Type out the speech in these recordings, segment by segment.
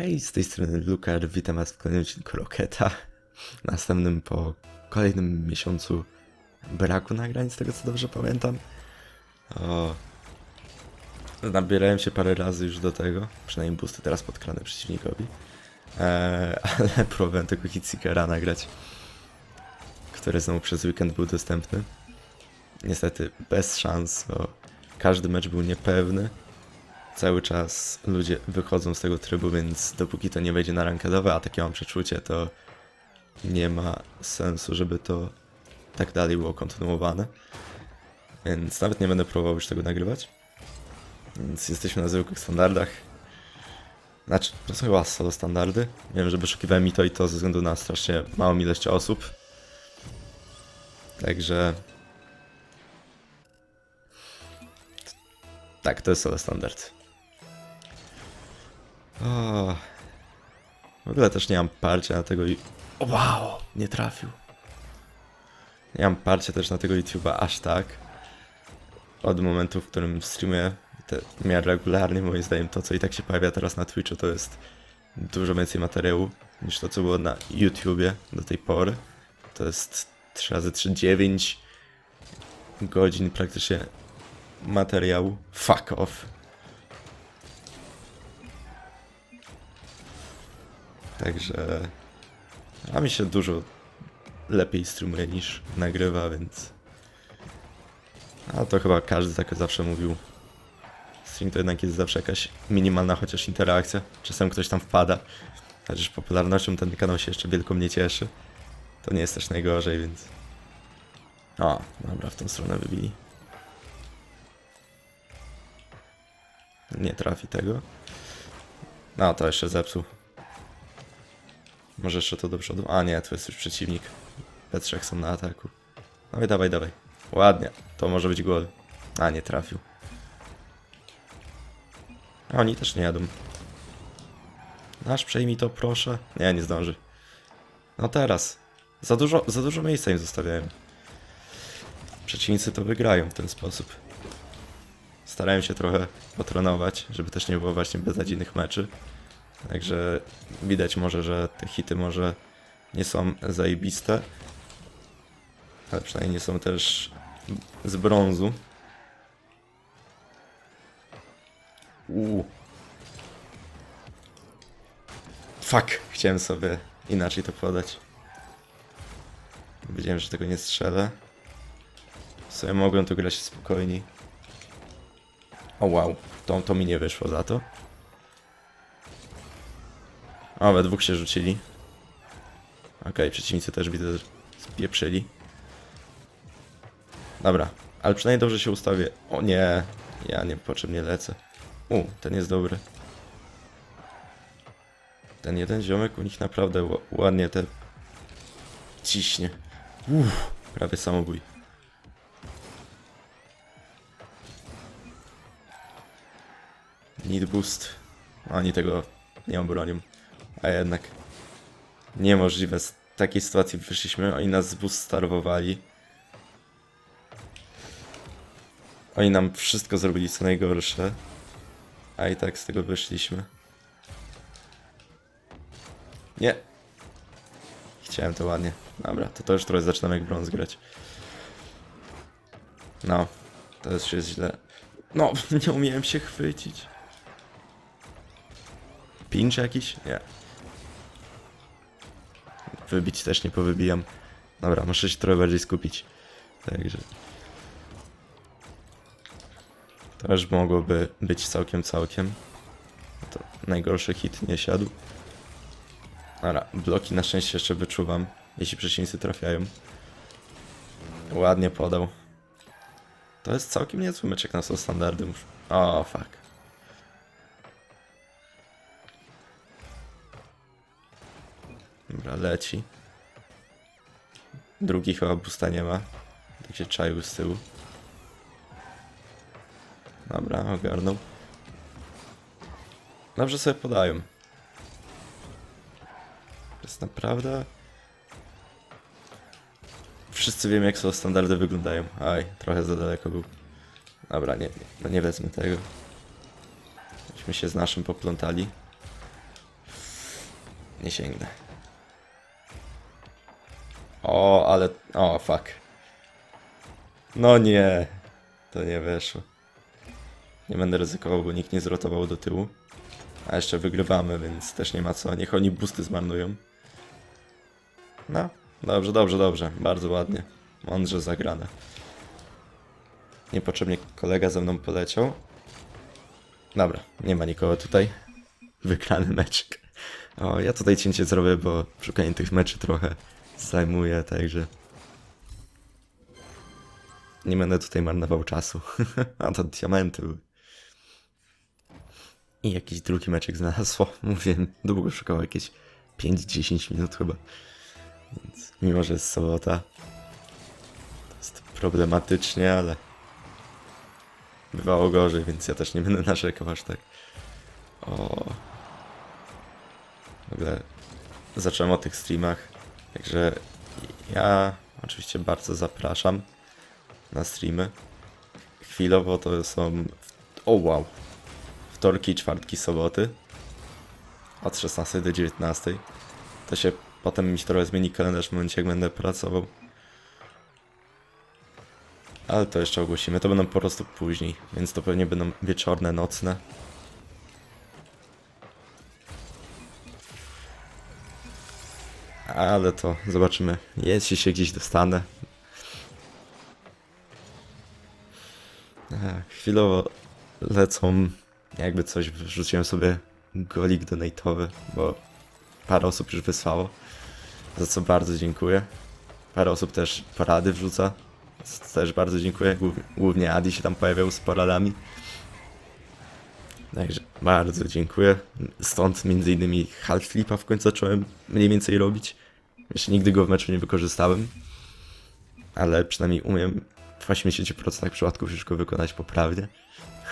Hej, z tej strony Luker, witam was w kolejnym odcinku Roketa. Następnym po kolejnym miesiącu braku nagrań, z tego co dobrze pamiętam. O, nabierałem się parę razy już do tego, przynajmniej boosty teraz podkrane przeciwnikowi. Eee, ale próbowałem tego Hitseekera nagrać, który znowu przez weekend był dostępny. Niestety bez szans, bo każdy mecz był niepewny cały czas ludzie wychodzą z tego trybu, więc dopóki to nie wejdzie na rankedowe, a takie mam przeczucie, to nie ma sensu, żeby to tak dalej było kontynuowane. Więc nawet nie będę próbował już tego nagrywać. Więc jesteśmy na zwykłych standardach. Znaczy, to są chyba solo standardy. Wiem, że wyszukiwałem i to i to ze względu na strasznie małą ilość osób. Także... Tak, to jest solo standard. O. W ogóle też nie mam parcia na tego i... O, wow! Nie trafił. Nie mam parcia też na tego YouTube'a aż tak. Od momentu, w którym streamuję te w miarę regularnie, moim zdaniem to, co i tak się pojawia teraz na Twitchu, to jest dużo więcej materiału niż to, co było na YouTubie do tej pory. To jest 3 razy 3, 9 godzin praktycznie materiału. Fuck off. Także. A mi się dużo lepiej streamuje niż nagrywa, więc. A to chyba każdy tak zawsze mówił. Stream to jednak jest zawsze jakaś minimalna chociaż interakcja. Czasem ktoś tam wpada. Chociaż popularnością ten kanał się jeszcze wielko mnie cieszy. To nie jest też najgorzej, więc. O, dobra, w tą stronę wybili. Nie trafi tego. No, to jeszcze zepsuł. Może jeszcze to do przodu? A nie, to jest już przeciwnik. We są na ataku. Dawaj, dawaj, dawaj. Ładnie. To może być gol. A, nie trafił. A oni też nie jadą. Nasz przejmij to, proszę. Nie, nie zdąży. No teraz. Za dużo, za dużo miejsca im zostawiałem. Przeciwnicy to wygrają w ten sposób. Starałem się trochę potrenować, żeby też nie było właśnie beznadziejnych meczy. Także widać może, że te hity może nie są zajebiste. Ale przynajmniej nie są też z brązu. Uuu. Fuck, chciałem sobie inaczej to podać. Wiedziałem, że tego nie strzelę. Sobie mogłem tu grać spokojniej. O wow, to, to mi nie wyszło za to. O, we dwóch się rzucili. Okej, przeciwnicy też widzę, spieprzyli. Dobra, ale przynajmniej dobrze się ustawię. O nie, ja niepotrzebnie lecę. U, ten jest dobry. Ten jeden ziomek u nich naprawdę ła- ładnie te ciśnie. Uff, prawie samobój. Need boost. Oni tego nie obronią. A jednak niemożliwe. Z takiej sytuacji wyszliśmy. Oni nas zboostarowali. Oni nam wszystko zrobili co najgorsze. A i tak z tego wyszliśmy. Nie. Chciałem to ładnie. Dobra, to to już trochę zaczynam jak brąz grać. No, to już jest źle. No, nie umiałem się chwycić. Pinch jakiś? Nie. Wybić też nie powybijam. Dobra, muszę się trochę bardziej skupić. Także. To już mogłoby być całkiem, całkiem. To najgorszy hit nie siadł. Dobra, bloki na szczęście jeszcze wyczuwam, jeśli przeciwnicy trafiają. Ładnie podał. To jest całkiem niezły meczek na standardy. O, fuck. Leci. Drugi chyba busta nie ma. Tak się czaił z tyłu. Dobra, ogarnął. Dobrze sobie podają. To jest naprawdę... Wszyscy wiemy jak są standardy wyglądają. Aj, trochę za daleko był. Dobra, nie, nie, no nie wezmę tego. Myśmy się z naszym poplątali. Nie sięgnę. O, ale... O, fuck. No nie. To nie weszło. Nie będę ryzykował, bo nikt nie zrotował do tyłu. A jeszcze wygrywamy, więc też nie ma co. Niech oni busty zmarnują. No, dobrze, dobrze, dobrze. Bardzo ładnie. Mądrze zagrane. Niepotrzebnie kolega ze mną poleciał. Dobra, nie ma nikogo tutaj. Wygrany meczek. O, ja tutaj cięcie zrobię, bo szukanie tych meczy trochę zajmuje, także... Nie będę tutaj marnował czasu. A to diamenty były. I jakiś drugi meczek znalazło. Mówię, długo szukał jakieś 5-10 minut chyba. Więc mimo, że jest sobota, to jest problematycznie, ale bywało gorzej, więc ja też nie będę narzekał aż tak. O. W ogóle zacząłem o tych streamach, także ja oczywiście bardzo zapraszam na streamy. Chwilowo to są. O wow! Wtorki, czwartki, soboty. Od 16 do 19. To się potem mi się trochę zmieni kalendarz w momencie, jak będę pracował. Ale to jeszcze ogłosimy. To będą po prostu później, więc to pewnie będą wieczorne, nocne. Ale to zobaczymy. Jeśli się gdzieś dostanę. Chwilowo lecą, jakby coś wrzuciłem sobie golik donate'owy, bo parę osób już wysłało, za co bardzo dziękuję. Parę osób też porady wrzuca, za co też bardzo dziękuję. Głów- Głównie Adi się tam pojawiał z poradami. Także bardzo dziękuję. Stąd między innymi half flipa w końcu zacząłem mniej więcej robić. Jeszcze nigdy go w meczu nie wykorzystałem. Ale przynajmniej umiem w 80% przypadków już go wykonać poprawnie.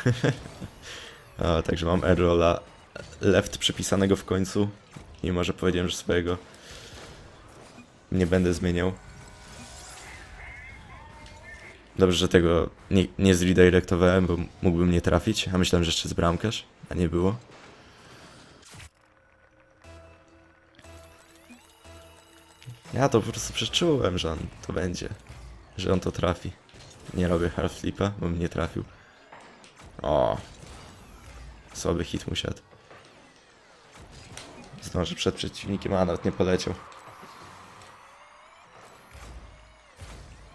o, także mam airrolla left przypisanego w końcu. Mimo, że powiedziałem, że swojego nie będę zmieniał. Dobrze, że tego nie, nie zredirectowałem, bo mógłbym nie trafić, a myślałem, że jeszcze z bramkarz, a nie było. Ja to po prostu przeczułem, że on to będzie. Że on to trafi. Nie robię half flipa, bo mnie trafił. O. Słaby hit mu siadł. Zdąży przed przeciwnikiem, a nawet nie poleciał.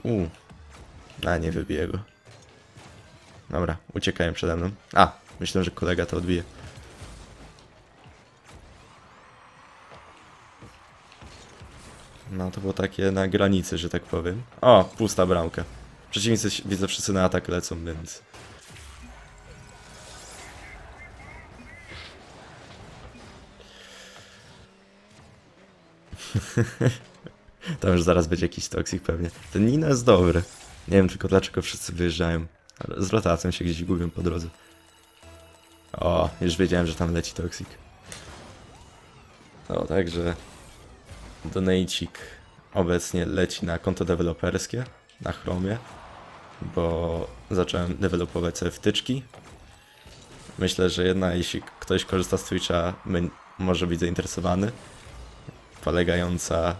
U. A, nie wybiję go. Dobra, uciekają przede mną. A, myślę, że kolega to odbije. No, to było takie na granicy, że tak powiem. O, pusta bramka. Przeciwnicy widzę wszyscy na atak lecą, więc... Tam już zaraz będzie jakiś toksik pewnie. Ten Nino jest dobry. Nie wiem tylko dlaczego wszyscy wyjeżdżają. Ale z rotacją się gdzieś gubią po drodze. O, już wiedziałem, że tam leci toksik. No, także... Donatecik obecnie leci na konto deweloperskie na Chromie, bo zacząłem dewelopować sobie wtyczki. Myślę, że jedna, jeśli ktoś korzysta z Twitcha, może być zainteresowany. Polegająca.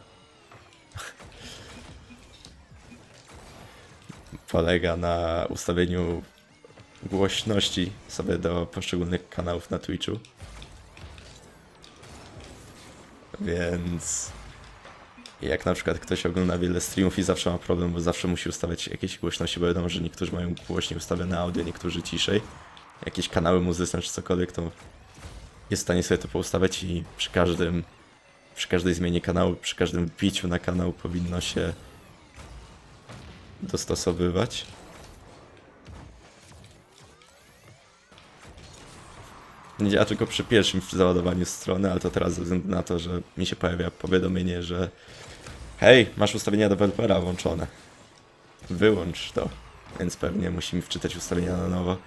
polega na ustawieniu głośności sobie do poszczególnych kanałów na Twitchu. Więc jak na przykład ktoś ogląda wiele streamów i zawsze ma problem, bo zawsze musi ustawiać jakieś głośności, bo wiadomo, że niektórzy mają głośniej ustawione audio, niektórzy ciszej. Jakieś kanały muzyczne czy cokolwiek, to jest w stanie sobie to poustawiać i przy każdym, przy każdej zmianie kanału, przy każdym wbiciu na kanał powinno się dostosowywać. Nie działa tylko przy pierwszym załadowaniu strony, ale to teraz ze względu na to, że mi się pojawia powiadomienie, że hej, masz ustawienia dewelopera włączone. Wyłącz to. Więc pewnie musimy wczytać ustawienia na nowo.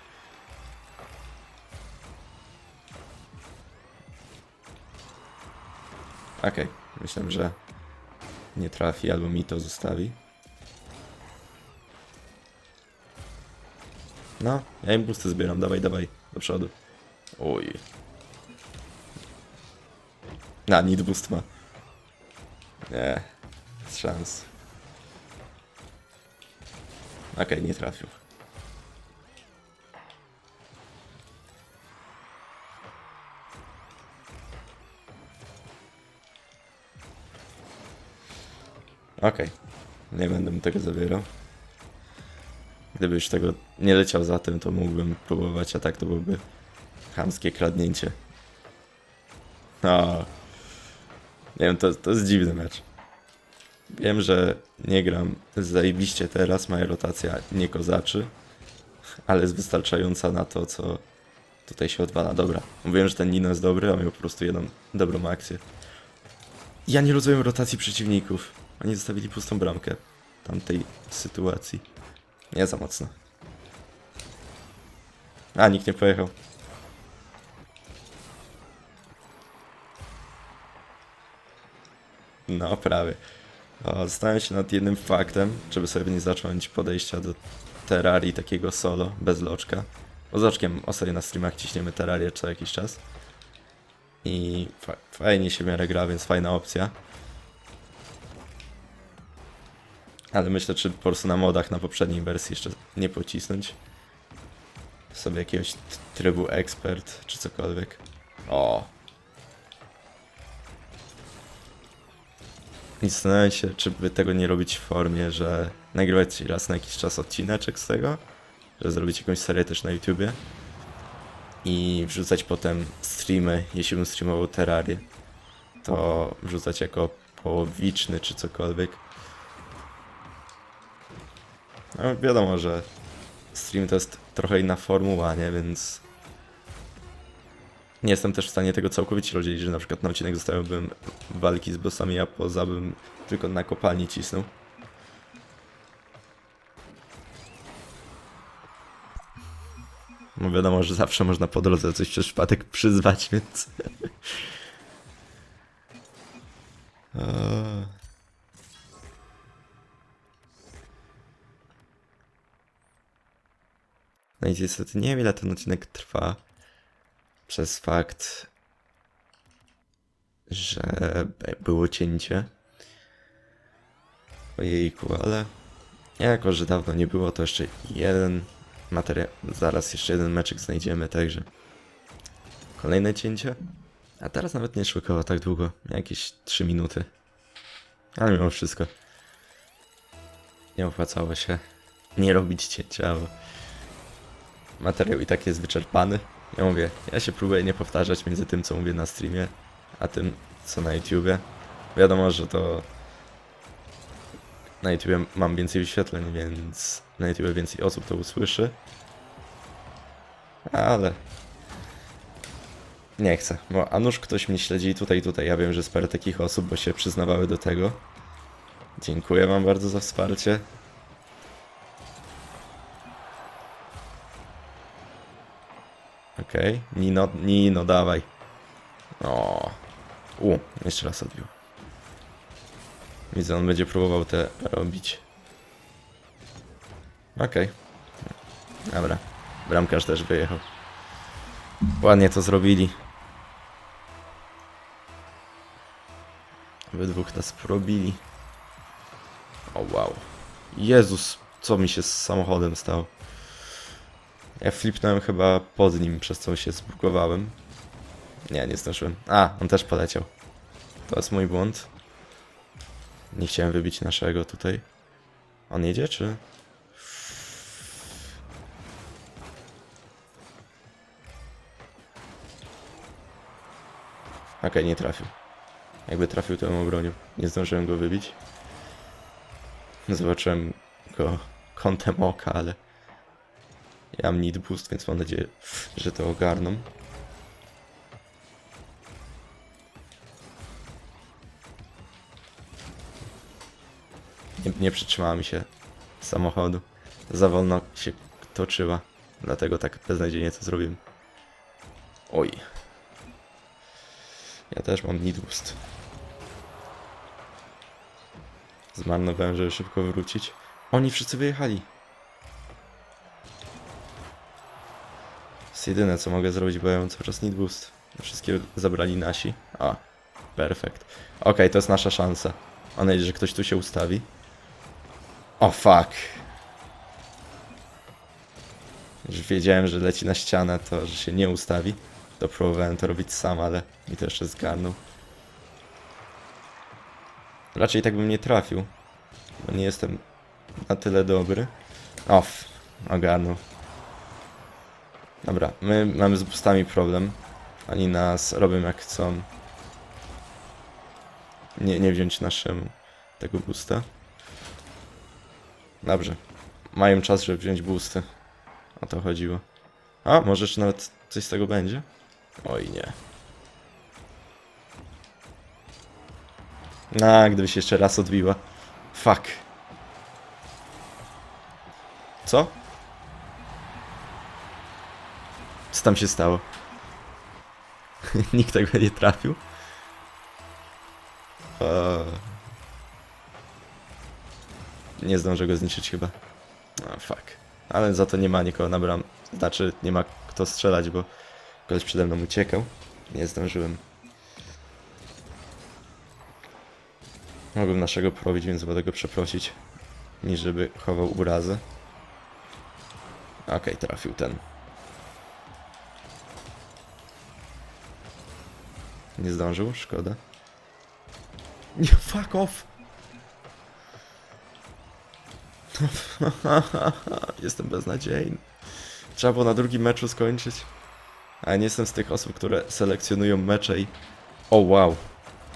Okej, myślę, że nie trafi albo mi to zostawi. No, ja im busty zbieram, dawaj, dawaj, do przodu. Oj. Na, need boost ma. Nie, szans. Okej, nie trafił. Okej, nie będę mu tego zabierał. Gdyby już tego nie leciał za tym, to mógłbym próbować, a tak to byłoby chamskie kradnięcie. O. Nie wiem, to, to jest dziwny mecz. Wiem, że nie gram zajebiście teraz, moja rotacja nie kozaczy, ale jest wystarczająca na to, co tutaj się odwala. Dobra, mówiłem, że ten Nino jest dobry, a miał po prostu jedną dobrą akcję. Ja nie rozumiem rotacji przeciwników. Oni zostawili pustą bramkę tamtej sytuacji. Nie za mocno. A, nikt nie pojechał. No, prawie. Zastanawiam się nad jednym faktem, żeby sobie nie zacząć podejścia do Terrarii takiego solo, bez loczka. Bo z loczkiem ostatnio na streamach ciśniemy Terrarię co jakiś czas. I fa fajnie się w miarę gra, więc fajna opcja. Ale myślę, czy po prostu na modach na poprzedniej wersji jeszcze nie pocisnąć. Sobie jakiegoś trybu ekspert, czy cokolwiek. O, I zastanawiam się, czy by tego nie robić w formie, że nagrywać raz na jakiś czas odcineczek z tego, że zrobić jakąś serię też na YouTubie i wrzucać potem streamy, jeśli bym streamował Terrarię, to wrzucać jako połowiczny czy cokolwiek. No wiadomo, że stream to jest trochę inna formuła, nie? Więc nie jestem też w stanie tego całkowicie rozdzielić, że na przykład na odcinek zostawiłbym walki z bossami, a poza bym tylko na kopalni cisnął. No wiadomo, że zawsze można po drodze coś przez przypadek przyzwać, więc... Eee. No i niestety nie wiem ile ten odcinek trwa przez fakt, że było cięcie. Ojejku, ale jako, że dawno nie było, to jeszcze jeden materiał, zaraz jeszcze jeden meczek znajdziemy, także kolejne cięcie. A teraz nawet nie szło tak długo, jakieś 3 minuty. Ale mimo wszystko nie opłacało się nie robić cięcia, bo materiał i tak jest wyczerpany. Ja mówię, ja się próbuję nie powtarzać między tym, co mówię na streamie, a tym, co na YouTubie. Wiadomo, że to na YouTubie mam więcej wyświetleń, więc na YouTubie więcej osób to usłyszy. Ale nie chcę, bo a nuż ktoś mnie śledzi tutaj, tutaj. Ja wiem, że sporo takich osób, bo się przyznawały do tego. Dziękuję wam bardzo za wsparcie. Okej, Nino, Nino, dawaj. O, u, jeszcze raz odbił. Widzę, on będzie próbował te robić. Okej. Dobra, bramkarz też wyjechał. Ładnie to zrobili. We dwóch nas probili. O wow. Jezus, co mi się z samochodem stało? Ja flipnąłem chyba pod nim, przez co się zbugowałem. Nie, nie zdążyłem. A, on też poleciał. To jest mój błąd. Nie chciałem wybić naszego tutaj. On jedzie, czy? Okej, nie trafił. Jakby trafił, to bym obronił. Nie zdążyłem go wybić. Zobaczyłem go kątem oka, ale... Ja mam need boost, więc mam nadzieję, że to ogarną. Nie, nie przytrzymała mi się samochodu. Za wolno się toczyła. Dlatego tak beznadziejnie to zrobiłem. Oj. Ja też mam need boost. Zmarnowałem, żeby szybko wrócić. Oni wszyscy wyjechali. Jest jedyne co mogę zrobić, bo ja mam cały czas need boost. Wszystkie zabrali nasi. A. Perfekt. Okej, to jest nasza szansa. Mam nadzieję, że ktoś tu się ustawi. O fuck. Już wiedziałem, że leci na ścianę, to że się nie ustawi. To próbowałem to robić sam, ale mi to jeszcze zgarnął. Raczej tak bym nie trafił. Bo nie jestem na tyle dobry. Off. Ogarnął. Dobra, my mamy z boostami problem. Oni nas robią jak chcą. Nie, nie wziąć naszemu tego boosta. Dobrze. Mają czas, żeby wziąć boosty. O to chodziło. A, może jeszcze nawet coś z tego będzie? Oj nie. A, gdyby się jeszcze raz odbiła. Fuck. Co? Co tam się stało? Nikt tego nie trafił? Eee. Nie zdążę go zniszczyć chyba. A, fuck. Ale za to nie ma nikogo na bram. Znaczy, nie ma kto strzelać, bo koleś przede mną uciekał. Nie zdążyłem. Mogłem naszego prowadzić, więc będę go przeprosić. Niż żeby chował urazy. Okej, trafił ten. Nie zdążył? Szkoda. Nie, fuck off! jestem beznadziejny. Trzeba było na drugim meczu skończyć. A nie jestem z tych osób, które selekcjonują mecze i... O wow!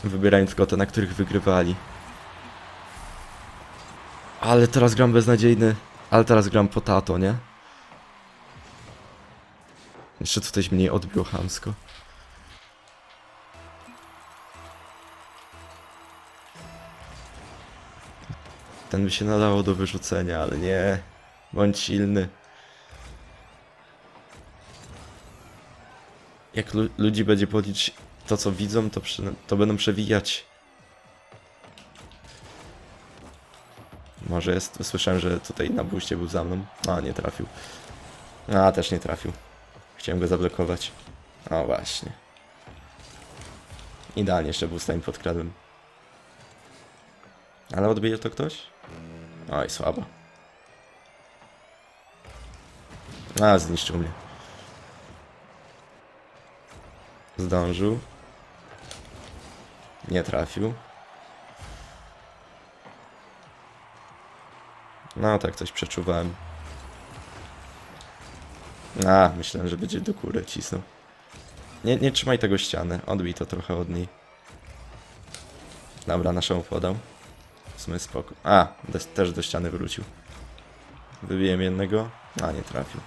Wybierają tylko te, na których wygrywali. Ale teraz gram beznadziejny. Ale teraz gram potato, nie? Jeszcze tutaj mnie odbiło chamsko. Ten by się nadało do wyrzucenia, ale nie. Bądź silny. Jak lu ludzi będzie policzyć to, co widzą, to, to będą przewijać. Może jest. Słyszałem, że tutaj na buście był za mną. A, nie trafił. A, też nie trafił. Chciałem go zablokować. O, właśnie. Idealnie jeszcze boostami podkradłem. Ale odbije to ktoś? Oj, słabo. A, zniszczył mnie. Zdążył. Nie trafił. No tak, coś przeczuwałem. A, myślałem, że będzie do góry cisnął. Nie, nie trzymaj tego ściany. Odbij to trochę od niej. Dobra, naszą podał. Sumie spoko. A, do, też do ściany wrócił. Wybiłem jednego. A, nie trafił.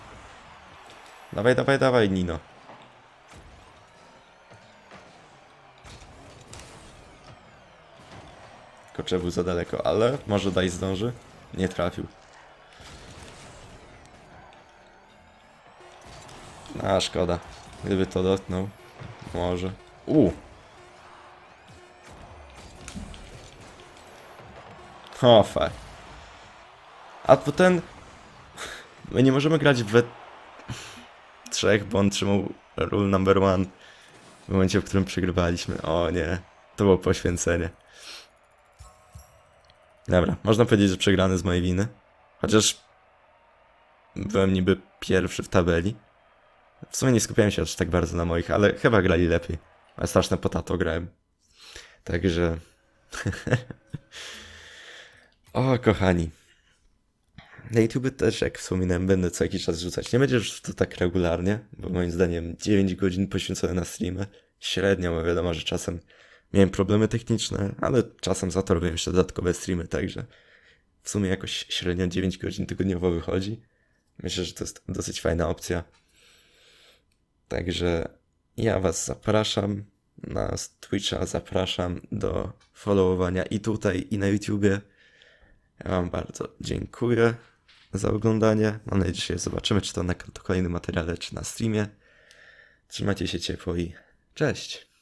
Dawaj, dawaj, dawaj, Nino. Kocze był za daleko, ale może daj zdąży. Nie trafił. A, szkoda. Gdyby to dotknął. Może. U. O, fuck. A potem... My nie możemy grać we... Trzech, bo on trzymał rule number one. W momencie, w którym przegrywaliśmy. O nie. To było poświęcenie. Dobra, można powiedzieć, że przegrany z mojej winy. Chociaż... Byłem niby pierwszy w tabeli. W sumie nie skupiałem się aż tak bardzo na moich, ale chyba grali lepiej. A straszne potato grałem. Także... o, kochani. Na YouTube też, jak wspominałem, będę co jakiś czas rzucać. Nie będzie już to tak regularnie, bo moim zdaniem 9 godzin poświęcone na streamy. Średnio, bo wiadomo, że czasem miałem problemy techniczne, ale czasem za to robię jeszcze dodatkowe streamy, także w sumie jakoś średnio 9 godzin tygodniowo wychodzi. Myślę, że to jest dosyć fajna opcja. Także ja Was zapraszam na Twitcha, zapraszam do followowania i tutaj, i na YouTubie. Ja Wam bardzo dziękuję za oglądanie. Mam nadzieję, że się zobaczymy, czy to na kolejnym materiale, czy na streamie. Trzymajcie się ciepło i cześć!